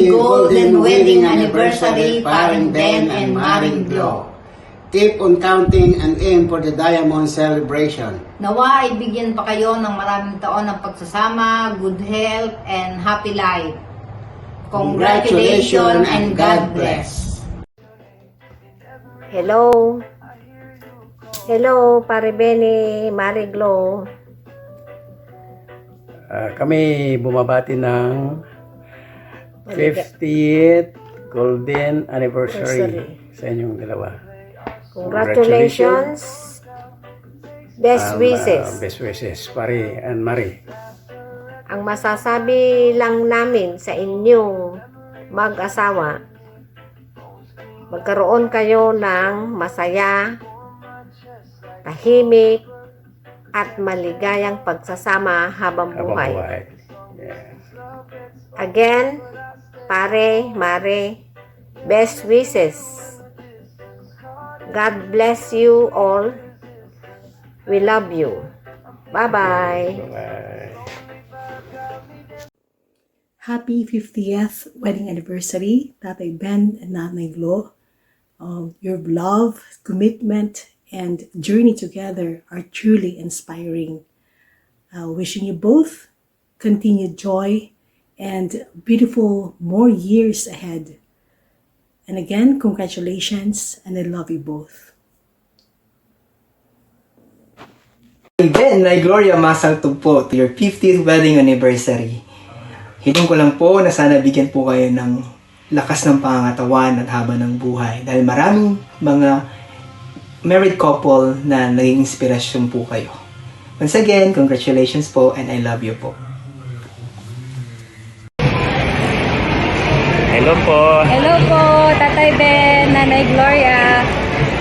Happy Golden Wedding Anniversary, Paring Ben and Maring Glo. Keep on counting and aim for the diamond celebration. Nawa ay bigyan pa kayo ng maraming taon ng pagsasama, good health, and happy life. Congratulations and God bless. Hello. Hello, pare Benny, Mariglo. Ah, kami bumabati ng 50th Golden Anniversary sa inyong dalawa. Congratulations. Best Um, wishes. ah, best wishes, pare and Marie. Ang masasabi lang namin sa inyong mag-asawa, magkaroon kayo ng masaya, tahimik, at maligayang pagsasama habang Habang buhay. buhay. Yeah. Again, pare, mare, best wishes. God bless you all. We love you. Bye-bye. Bye. Happy 50th wedding anniversary, Tatay Ben and Nanay Glo. Um, your love, commitment, and journey together are truly inspiring. Uh, wishing you both continued joy and beautiful more years ahead. And again, congratulations, and I love you both. Ben, Nay Gloria, masaltog po to your 50th wedding anniversary. Hiling ko lang po na sana bigyan po kayo ng lakas ng pangangatawan at haba ng buhay. Dahil maraming mga married couple na naging inspirasyon po kayo. Once again, congratulations po and I love you po. Po. Hello po, Tatay Ben, Nanay Gloria.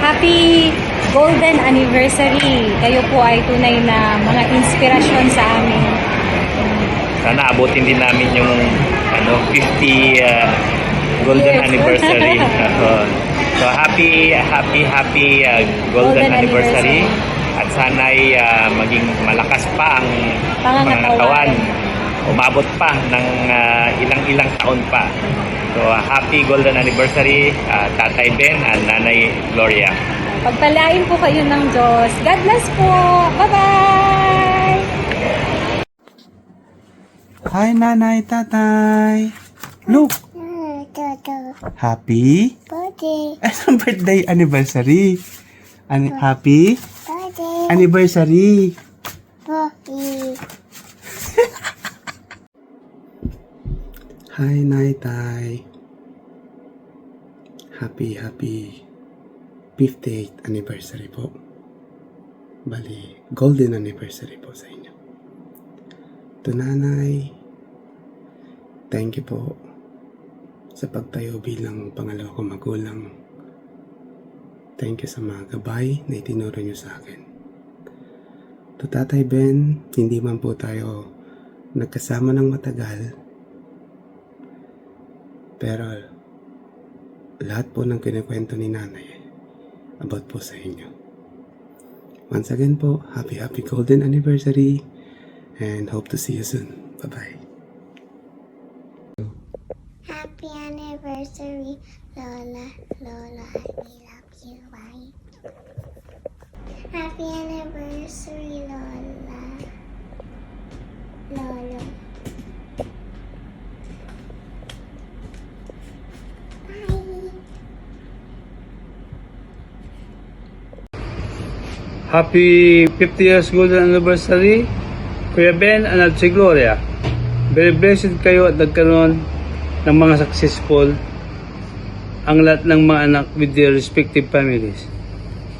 Happy Golden Anniversary. Kayo po ay tunay na mga inspirasyon sa amin. sana abutin din namin yung ano 50 uh, golden Yes. anniversary. Oo. so happy happy happy uh, golden, Golden anniversary. At sana'y uh, maging malakas pa ang Pangangatawan. pangangatawan. Umabot pa ng uh, ilang-ilang taon pa. So happy golden anniversary uh, Tatay Ben and Nanay Gloria. Pagpalain po kayo ng Diyos. God bless po. Bye-bye! Hi, nanay, tatay. Look. Happy? Birthday. Anong birthday anniversary? An- happy? Anniversary. Hi, nay, tay. Happy, happy 58th anniversary po. Bali, golden anniversary po sa inyo. To nanay, thank you po sa pagtayo bilang pangalawa kong magulang. Thank you sa mga gabay na itinuro niyo sa akin. To Tatay Ben, hindi man po tayo nagkasama ng matagal, pero lahat po ng kinikwento ni nanay about po sa inyo. Once again po, happy happy golden anniversary and hope to see you soon. Bye-bye. Happy anniversary, Lola. Lola, we love you, right? Happy anniversary, Lola. Lola. Bye. Happy 50 years golden anniversary, Kuya Ben and at si Gloria. Very blessed kayo at nagkaroon ng mga successful ang lahat ng mga anak with their respective families.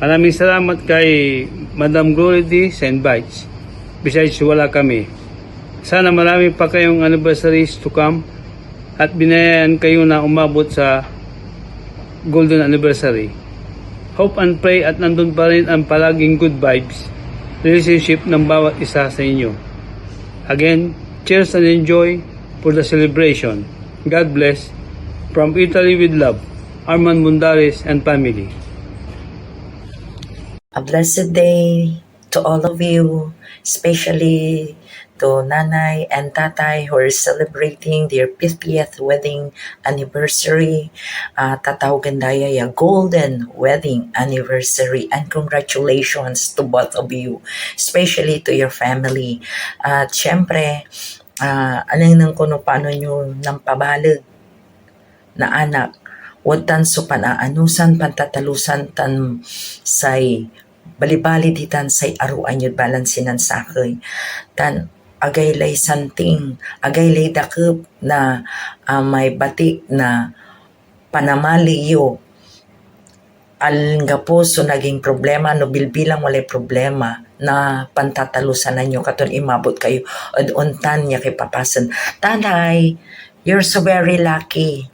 Maraming salamat kay Madam Glory D sa invites. Besides, wala kami. Sana marami pa kayong anniversaries to come at binayaan kayo na umabot sa golden anniversary. Hope and pray at nandun pa rin ang palaging good vibes relationship ng bawat isa sa inyo. Again, cheers and enjoy for the celebration. God bless. From Italy with love, Arman Mundares and family. A blessed day to all of you, especially to Nanay and Tatay who are celebrating their 50th wedding anniversary. Uh, tatawagan daya ya golden wedding anniversary and congratulations to both of you, especially to your family. At syempre, uh, anong nang kuno paano nyo nang pabalag na anak Watan so panaanusan pantatalusan tan say balibali ditan say aruan yun balansinan sakay tan agaylay santing agaylay dakep na ah, may batik na panamaliyo al nga po so naging problema no bilbilang walay problema na pantatalusan ninyo katon imabot kayo od untan niya kay papasan. Tanay you're so very lucky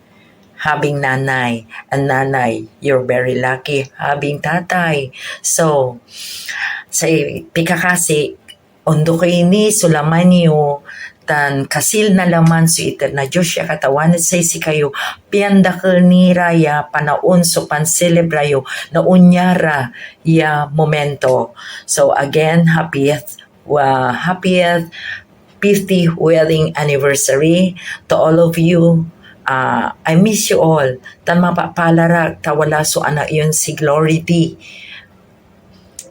having nanay and nanay you're very lucky having tatay. So sa pikakasi ondo kay ni sulaman niyo tan kasil na laman so iter na Diyos siya katawan say si kayo pianda ni raya panaon so pan celebrayo na unyara ya momento so again happiest uh, happiest 50 wedding anniversary to all of you Ah, I miss you all. Tan mapapalara tawala so anak yun si Glory D.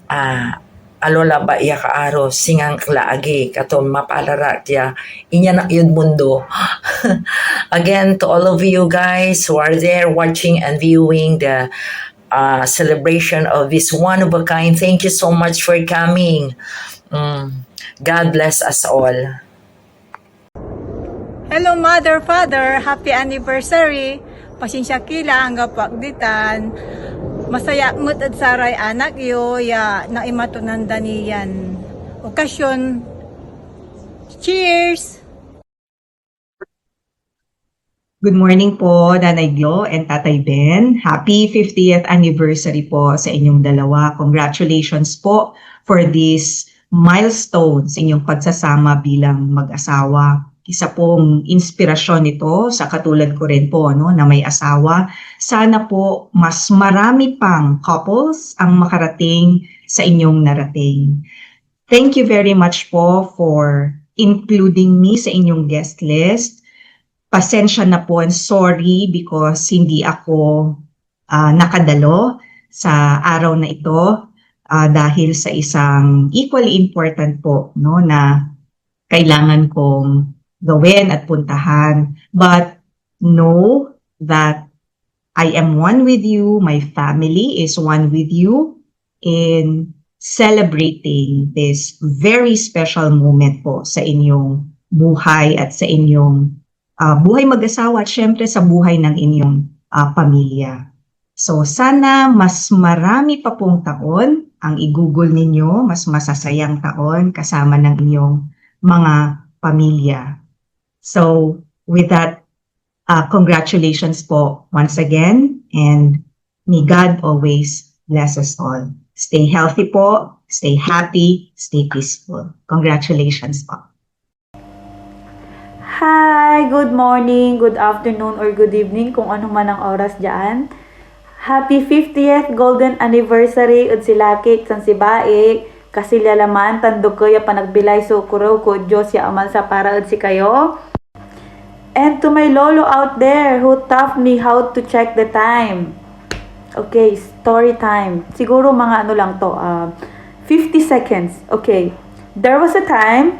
Ah, alola ba iya ka aro singang klaagi katon mapalara tiya inya na yun mundo. Again to all of you guys who are there watching and viewing the uh, celebration of this one of a kind. Thank you so much for coming. Mm. God bless us all. Hello mother, father, happy anniversary. Pasensya kila ang gapagditan. Masaya ngut at saray anak yo ya na imatunanda niyan. Okasyon. Cheers! Good morning po, Nanay Glo and Tatay Ben. Happy 50th anniversary po sa inyong dalawa. Congratulations po for this milestones inyong pagsasama bilang mag-asawa. Isa pong inspirasyon ito sa katulad ko rin po no, na may asawa. Sana po mas marami pang couples ang makarating sa inyong narating. Thank you very much po for including me sa inyong guest list. Pasensya na po and sorry because hindi ako ah, nakadalo sa araw na ito ah, dahil sa isang equally important po no na kailangan kong gawin at puntahan. But know that I am one with you, my family is one with you in celebrating this very special moment po sa inyong buhay at sa inyong ah, buhay mag-asawa at syempre sa buhay ng inyong ah, pamilya. So sana mas marami pa pong taon ang i-google ninyo, mas masasayang taon kasama ng inyong mga pamilya. So with that, uh, congratulations po once again and may God always bless us all. Stay healthy po, stay happy, stay peaceful. Congratulations po. Hi! Good morning, good afternoon, or good evening kung ano man ang oras dyan. Happy 50th Golden Anniversary ud silaki san si Baik. Kasi lalaman, tandog ko ya panagbilay so kuraw ko Diyos ya amal sa para ud si kayo. And to my lolo out there who taught me how to check the time. Okay, story time. Siguro mga ano lang to, uh, 50 seconds. Okay. There was a time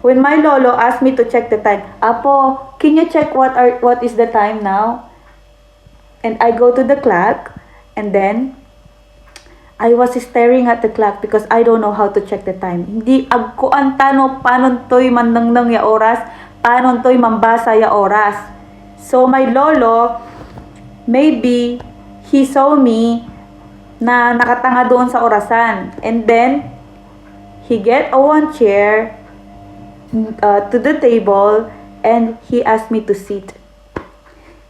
when my lolo asked me to check the time. Apo, can you check what are what is the time now? And I go to the clock and then I was staring at the clock because I don't know how to check the time. Hindi agkuan tano panon toy mandangdang ya oras, panon toy mambasa ya oras. So my lolo, maybe he saw me na nakatanga doon sa orasan. And then, he get a one chair uh, to the table and he asked me to sit.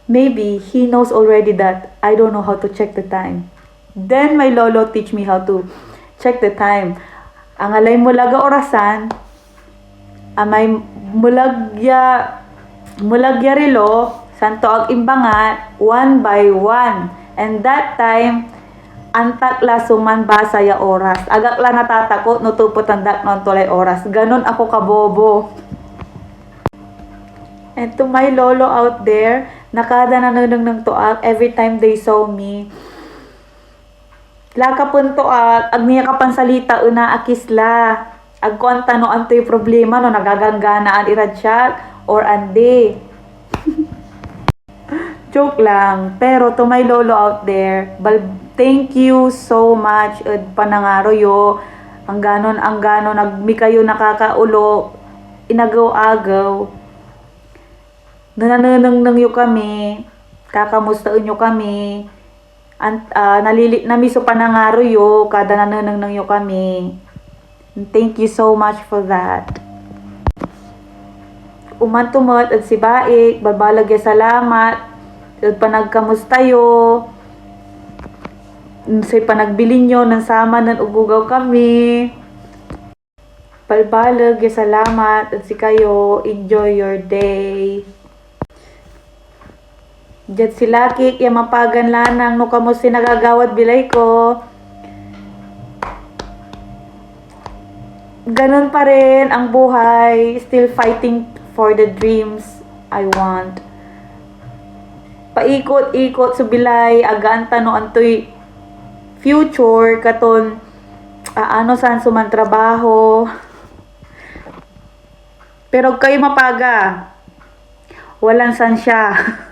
Maybe he knows already that I don't know how to check the time. Then my lolo teach me how to check the time. Ang alay mulaga orasan, amay mulagya mulagya relo santo ag imbangat one by one. And that time antak la suman basa ya oras. Agak la natatakot no tupot andak non tulay oras. Ganon ako kabobo. And to my lolo out there, nakada nanunong ng tuak every time they saw me. Laka pun tuak, ag niya kapan salita una akisla. Ag kuan tano anto yung problema no nagagangganaan iradsyag or ande. Joke lang. Pero to my lolo out there, bal thank you so much ed panangaro yo. Ang ganon, ang ganon, nagmi kayo nakakaulo, inagaw-agaw. Nanananang nang yo kami, kakamustaan yo kami. An, ah, nalili, namiso panangaro yo, kada nananang nang yo kami. And Thank you so much for that. Umantumot at si Baik, babalag ya salamat. At panagkamusta yo. Sa panagbilin nyo ng sama ng ugugaw kami. Balbalag ya salamat at si kayo. Enjoy your day. Diyan si Lucky, kaya mapagan lanang no kamo sinagagawad bilay ko. Ganon pa rin ang buhay. Still fighting for the dreams I want. Paikot-ikot sa bilay, agaan tano antoy future katon ah, ano saan suman trabaho. Pero kayo mapaga. Walang san siya.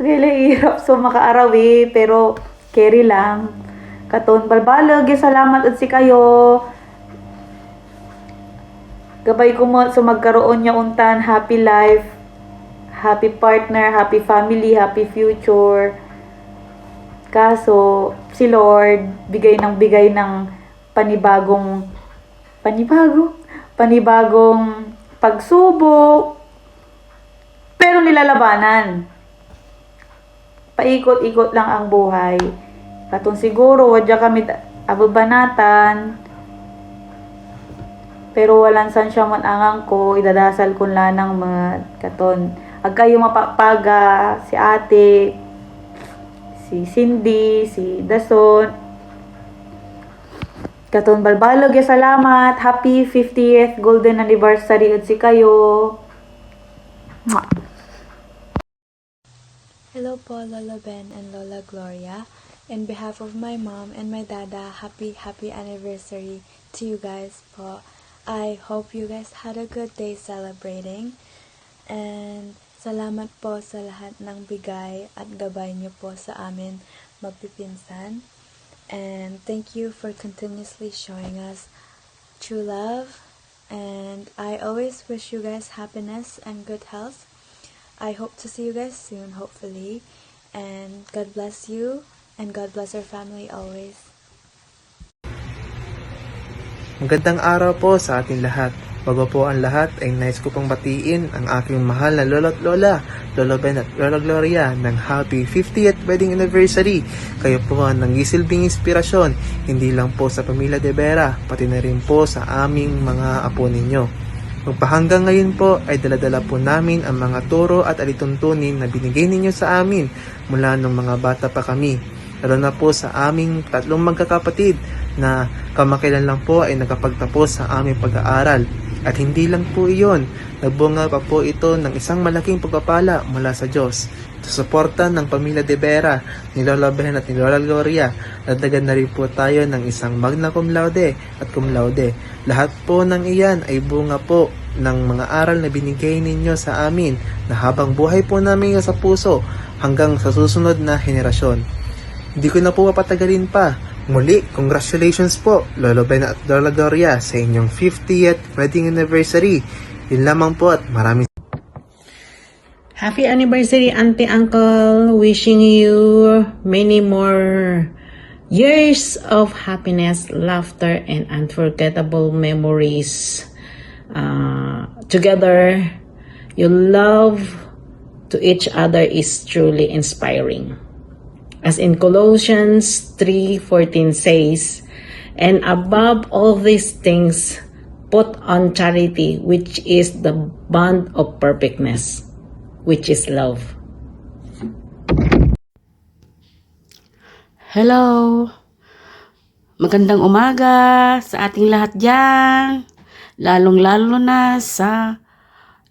Really hirap so makaarawi pero carry lang. Katon balbalag ya salamat at si kayo. Gabay ko mo so magkaroon niya untan happy life, happy partner, happy family, happy future. Kaso si Lord bigay ng bigay ng panibagong panibago, panibagong pagsubok. Pero nilalabanan. Paikot-ikot lang ang buhay. Katong siguro, wadya kami ta- ababanatan. Pero walang san siya man angang ko, idadasal kun lanang mga katon. Ag kayo mapapaga, si ate, si Cindy, si Dason. Katon balbalog ya salamat. Happy 50th golden anniversary ud si kayo. Hello po, Lola Ben and Lola Gloria. In behalf of my mom and my dada, happy, happy anniversary to you guys po. I hope you guys had a good day celebrating. And salamat po sa lahat ng bigay at gabay niyo po sa amin magpipinsan. And thank you for continuously showing us true love. And I always wish you guys happiness and good health. I hope to see you guys soon, hopefully. And God bless you, and God bless our family always. Magandang araw po sa ating lahat. Bago po ang lahat ay nais ko pong batiin ang aking mahal na lolo at lola, Lolo Ben at Lola Gloria ng happy 50th wedding anniversary. Kayo po ang nangisilbing inspirasyon, hindi lang po sa pamilya de Vera, pati na rin po sa aming mga apo ninyo. Magpahanggang ngayon po ay daladala po namin ang mga turo at alituntunin na binigay ninyo sa amin mula nung mga bata pa kami. Lalo na po sa aming tatlong magkakapatid na kamakailan lang po ay nakapagtapos sa aming pag-aaral. At hindi lang po iyon, nagbunga pa po ito ng isang malaking pagpapala mula sa Diyos. Sa suporta ng pamilya de Vera, ni Lola Ben at ni Lola Gloria, nadagan na rin po tayo ng isang magna cum laude at cum laude. Lahat po ng iyan ay bunga po ng mga aral na binigay ninyo sa amin na habang buhay po namin sa puso hanggang sa susunod na henerasyon. Hindi ko na po papatagalin pa. Muli, congratulations po, Lolo Ben at Lola Gloria sa inyong 50th wedding anniversary. Yun lamang po at maraming Happy anniversary, Auntie Uncle. Wishing you many more years of happiness, laughter, and unforgettable memories. Uh, together, your love to each other is truly inspiring. As in Colossians 3:14 says, and above all these things, put on charity, which is the bond of perfectness, which is love. Hello! Magandang umaga sa ating lahat dyan. Lalong-lalo na sa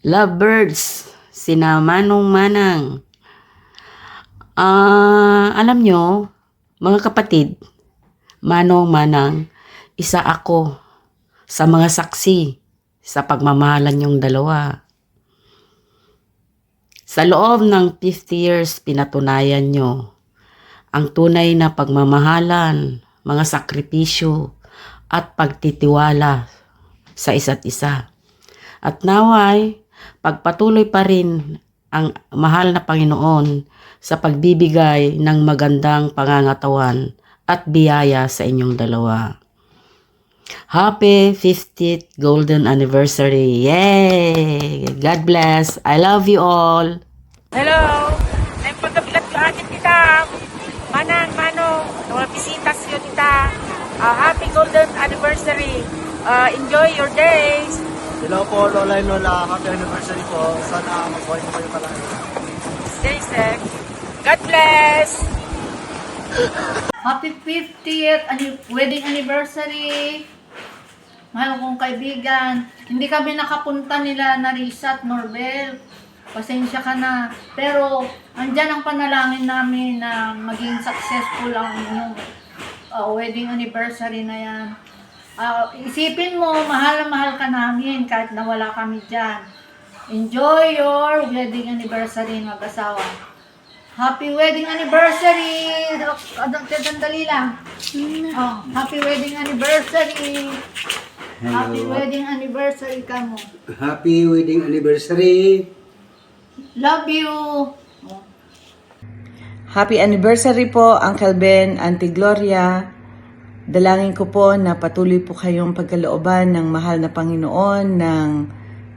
lovebirds, sina Manong Manang. Ah, alam nyo, mga kapatid, Manong Manang, isa ako sa mga saksi sa pagmamahalan yung dalawa. Sa loob ng 50 years, pinatunayan nyo ang tunay na pagmamahalan, mga sakripisyo, at pagtitiwala sa isa't isa. At naway, pagpatuloy pa rin ang mahal na Panginoon sa pagbibigay ng magandang pangangatawan at biyaya sa inyong dalawa. Happy 50th Golden Anniversary! Yay! God bless! I love you all! Hello! Nagpagabilat ka akin kita. Manang, manong, mga bisitas yun kita. Uh, happy golden anniversary. Uh, enjoy your days. Hello po, Lola and Lola. Happy anniversary po. Sana mabuhay po kayo palagi. Stay safe. God bless! Happy 50th anni- wedding anniversary! Mahal kong kaibigan, hindi kami nakapunta nila na Risa at Norbel. Pasensya ka na. Pero, andyan ang panalangin namin na maging successful ang inyong uh, wedding anniversary na yan. Ah, isipin mo, mahal na mahal ka namin kahit nawala kami dyan. Enjoy your wedding anniversary mag-asawa. Happy wedding anniversary! Adang dali lang. Oh, happy wedding anniversary! Happy Hello. wedding anniversary ka mo. Happy wedding anniversary. Love you! Happy anniversary po, Uncle Ben, Auntie Gloria. Dalangin ko po na patuloy po kayong pagkalooban ng mahal na Panginoon ng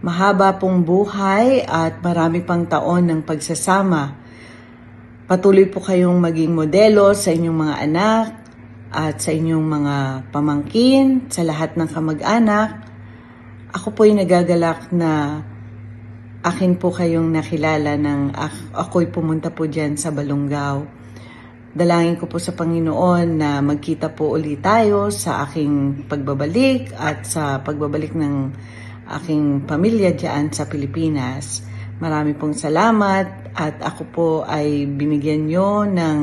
mahaba pong buhay at marami pang taon ng pagsasama. Patuloy po kayong maging modelo sa inyong mga anak at sa inyong mga pamangkin, sa lahat ng kamag-anak. Ako po'y nagagalak na akin po kayong nakilala ng ak- ako'y pumunta po dyan sa Balongaw. Dalangin ko po sa Panginoon na magkita po ulit tayo sa aking pagbabalik at sa pagbabalik ng aking pamilya dyan sa Pilipinas. Marami pong salamat at ako po ay binigyan nyo ng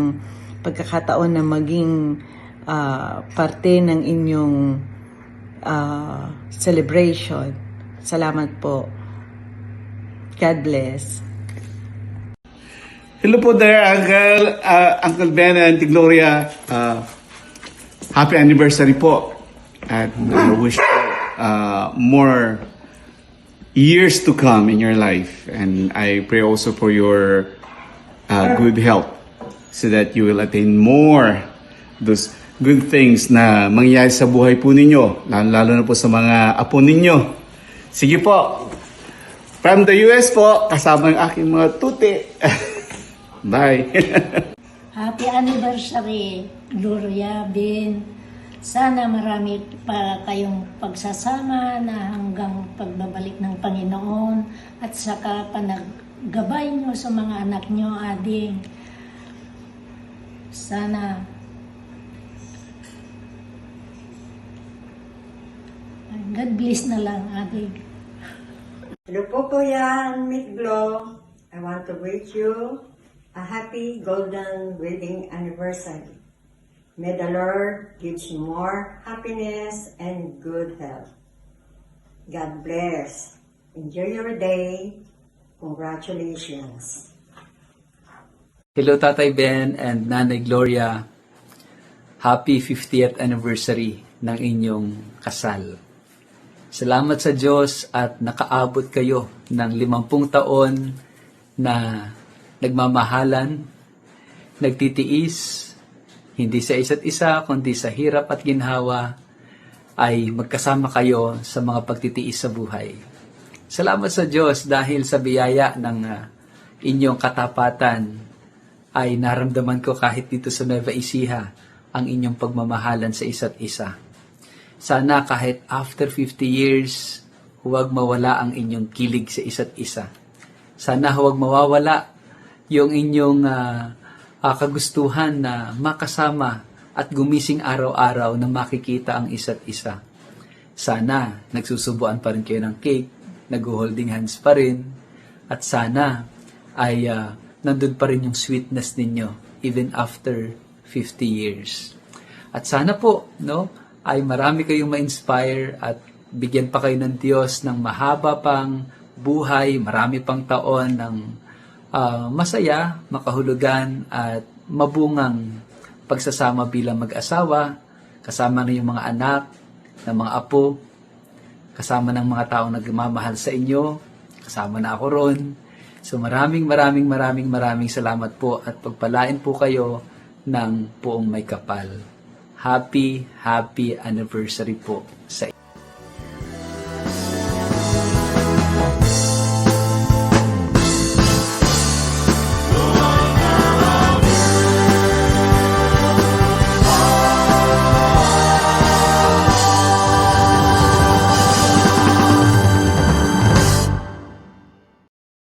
pagkakataon na maging ah, parte ng inyong ah, celebration. Salamat po. God bless. Hello po there, Uncle, uh, Uncle Ben and Gloria. Uh, happy anniversary po. At I wish you uh, more years to come in your life. And I pray also for your uh, good health so that you will attain more those good things na mangyayari sa buhay po ninyo, lalo, lalo na po sa mga apo ninyo. Sige po, From the US po, kasama ang aking mga tuti. Bye. Happy anniversary, Gloria Ben. Sana marami pa kayong pagsasama na hanggang pagbabalik ng Panginoon at saka panaggabay nyo sa mga anak nyo, ading. Sana God bless na lang, ading. Hello po Kuya Miss Glo. I want to wish you a happy golden wedding anniversary. May the Lord gives you more happiness and good health. God bless. Enjoy your day. Congratulations. Hello Tatay Ben and Nanay Gloria. Happy 50th anniversary ng inyong kasal. Salamat sa Diyos at nakaabot kayo ng limampung taon na nagmamahalan, nagtitiis, hindi sa isa't isa kundi sa hirap at ginhawa ay magkasama kayo sa mga pagtitiis sa buhay. Salamat sa Diyos dahil sa biyaya ng ah, inyong katapatan ay naramdaman ko kahit dito sa Nueva Ecija ang inyong pagmamahalan sa isa't isa. Sana kahit after 50 years, huwag mawala ang inyong kilig sa isa't isa. Sana huwag mawawala yung inyong ah, ah, kagustuhan na makasama at gumising araw-araw na makikita ang isa't isa. Sana nagsusubuan pa rin kayo ng cake, nag-holding hands pa rin, at sana ay ah, nandun pa rin yung sweetness ninyo even after 50 years. At sana po, no, ay marami kayong ma-inspire at bigyan pa kayo ng Diyos ng mahaba pang buhay, marami pang taon ng ah, masaya, makahulugan at mabungang pagsasama bilang mag-asawa, kasama na yung mga anak, ng mga apo, kasama ng mga taong nagmamahal sa inyo, kasama na ako ron. So maraming maraming maraming maraming salamat po at pagpalain po kayo ng buong may kapal. Happy, happy anniversary po sa